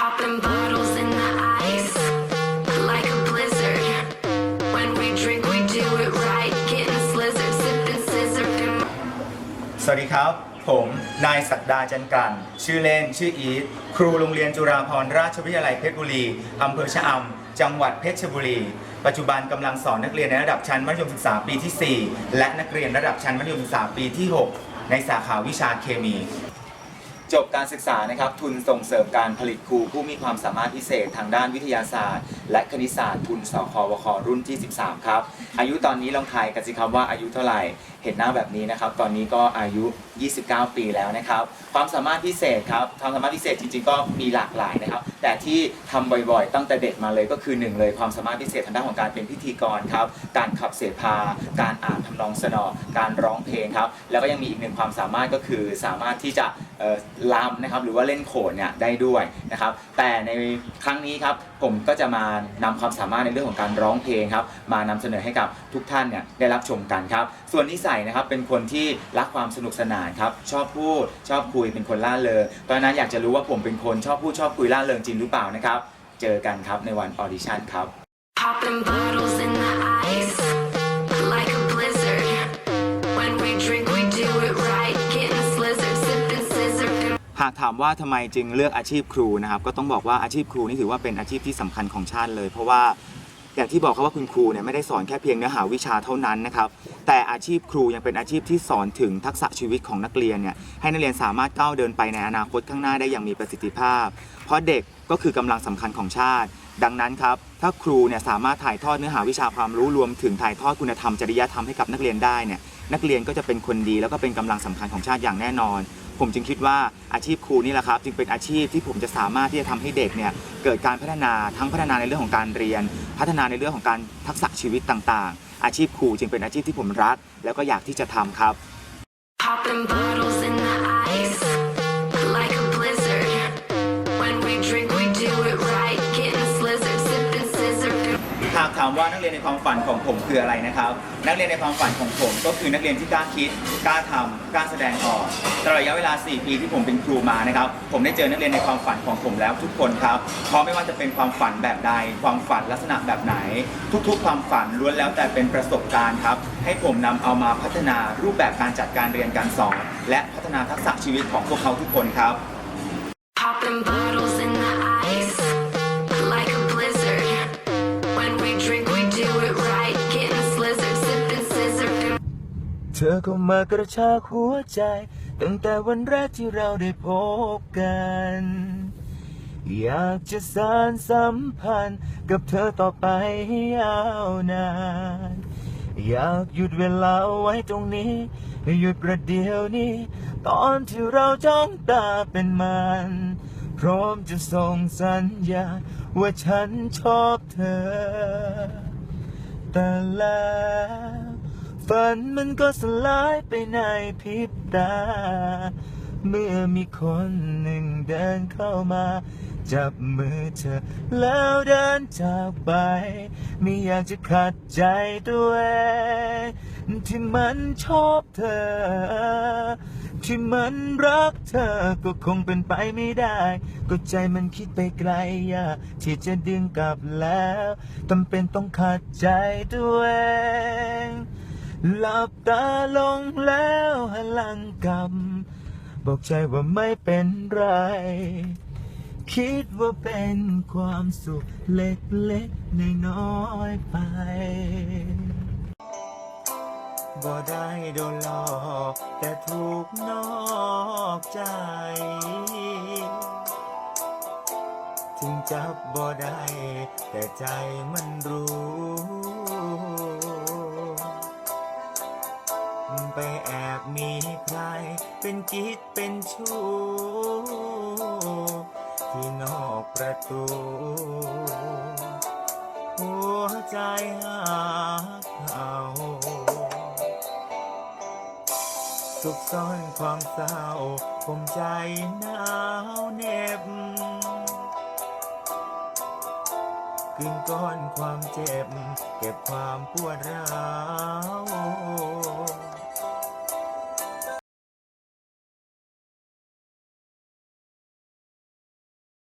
Popping bottles in the ice like a blizzard. When we drink, we do it right. Getting slizzard, sipping scissor. สวัสดีครับ ผมนายศักดาจันกันชื่อเล่นชื่ออีทครูโรงเรียนจุฬาภรณราชวิทยาลัยเพชรบุรีอำเภอชะอำจังหวัดเพชรบุรี ปัจจุบันกำลังสอนนักเรียนในระดับชั้นมัธยมศึกษาปีที่ 4 และนักเรียนระดับชั้นมัธยมศึกษาปีที่ 6 ในสาขาวิชาเคมี จบการศึกษานะครับทุนส่งเสริมการผลิตครูผู้มีความสามารถพิเศษทางด้านวิทยาศาสตร์ และคณิตศาสตร์ทุนสควครุ่นที่ 13 ครับ อายุตอนนี้ลองทายกันสิครับว่าอายุเท่าไหร่เห็นหน้าแบบนี้นะครับ ตอนนี้ก็อายุ 29 ปีแล้วนะครับ ความสามารถพิเศษครับความสามารถพิเศษจริงๆ ก็มีหลากหลายนะครับ แต่ที่ทำบ่อยๆ ตั้งแต่เด็กมาเลยก็คือหนึ่งเลยความสามารถพิเศษทางด้านของการเป็นพิธีกรครับ การขับเสพา การอ่านทำนองสนอ การร้องเพลงครับ แล้วก็ยังมีอีกหนึ่งความสามารถก็คือสามารถที่จะ ลำนะครับหรือว่าเล่นโขนเนี่ยได้ด้วยนะครับแต่ในครั้งนี้ครับผมก็จะมานำความสามารถในเรื่องของการร้องเพลงครับมานำเสนอให้กับทุกท่านเนี่ยได้รับชมกันครับส่วนนิสัยนะครับเป็นคนที่รักความสนุกสนานครับชอบพูดชอบคุยเป็นคนล่าเริงตอนนั้นอยากจะรู้ว่าผมเป็นคนชอบพูดชอบคุยล่าเริงจริงหรือเปล่านะครับเจอกันครับในวันออดิชั่นครับ หากถามว่าทำไมจึงเลือกอาชีพครูนะครับก็ต้องบอกว่าอาชีพครูนี่ถือว่าเป็นอาชีพที่สำคัญของชาติเลย เพราะว่าอย่างที่บอกครับว่าคุณครูเนี่ยไม่ได้สอนแค่เพียงเนื้อหาวิชาเท่านั้นนะครับแต่อาชีพครูยังเป็นอาชีพที่สอนถึงทักษะชีวิตของนักเรียนเนี่ยให้นักเรียนสามารถก้าวเดินไปในอนาคตข้างหน้าได้อย่างมีประสิทธิภาพ เพราะเด็กก็คือกำลังสำคัญของชาติ ดังนั้นครับถ้าครูเนี่ยสามารถถ่ายทอดเนื้อหาวิชาความรู้รวมถึงถ่ายทอดคุณธรรมจริยธรรมให้กับนักเรียนได้เนี่ยนักเรียนก็จะเป็นคนดีแล้วก็เป็นกำลังสำคัญของชาติอย่างแน่นอน ผมจึงคิดว่าอาชีพครูนี่แหละครับ จึงเป็นอาชีพที่ผมจะสามารถที่จะทำให้เด็กเนี่ยเกิดการพัฒนาทั้งพัฒนาในเรื่องของการเรียน พัฒนาในเรื่องของการทักษะชีวิตต่างๆ อาชีพครูจึงเป็นอาชีพที่ผมรัก แล้วก็อยากที่จะทำครับ ว่านักเรียนในความฝันของผมคืออะไรนะครับ นักเรียนในความฝันของผม ก็คือนักเรียนที่กล้าคิดกล้าทำกล้าแสดงออกตลอดระยะเวลา 4 ปีที่ผมเป็นครูมานะครับ ผมได้เจอนักเรียนในความฝันของผมแล้วทุกคนครับเพราะไม่ว่าจะเป็นความฝันแบบใด ความฝันลักษณะแบบไหน ทุกๆ ความฝันล้วนแล้วแต่เป็นประสบการณ์ครับ ให้ผมนำเอามาพัฒนารูปแบบการจัดการเรียนการสอน และพัฒนาทักษะชีวิตของพวกเขาทุกคนครับ Popping bottles in the ice like a blizzard. When we drink, ธอก็มากระชากหัวใจ ตั้งแต่วันแรกที่เราได้พบกัน อยากจะสานสัมพันธ์กับเธอต่อไปให้ยาวนาน อยากหยุดเวลาไว้ตรงนี้หยุดประเดี๋ยวนี้ ตอนที่เราจ้องตาเป็นมัน พร้อมจะส่งสัญญาว่าฉันชอบเธอ แต่แล้ว ฝันมันก็สลายไปในพริบตา เมื่อมีคนหนึ่งเดินเข้ามา จับมือเธอ แล้วเดินจากไป ไม่อยากจะขัดใจตัวเองที่มันชอบเธอ ที่มันรักเธอก็คงเป็นไปไม่ได้ ก็ใจมันคิดไปไกลอยากที่จะดึงกลับแล้วจำเป็นต้องขัดใจตัวเอง หลับตาลงแล้วหันหลังกลับ บอกใจว่าไม่เป็นไร คิดว่าเป็นความสุขเล็กๆน้อยไป บ่ได้โดนหลอกแต่ถูกนอกใจถึงจับบ่ได้แต่ใจมันรู้ ไปแอบมีใคร เป็นกิ๊กเป็นชู้ที่นอกประตู หัวใจหาเขาสุขซ่อนความเศร้าคมใจหนาวเหน็บกลืนก้อนความเจ็บ เก็บความปวดร้าว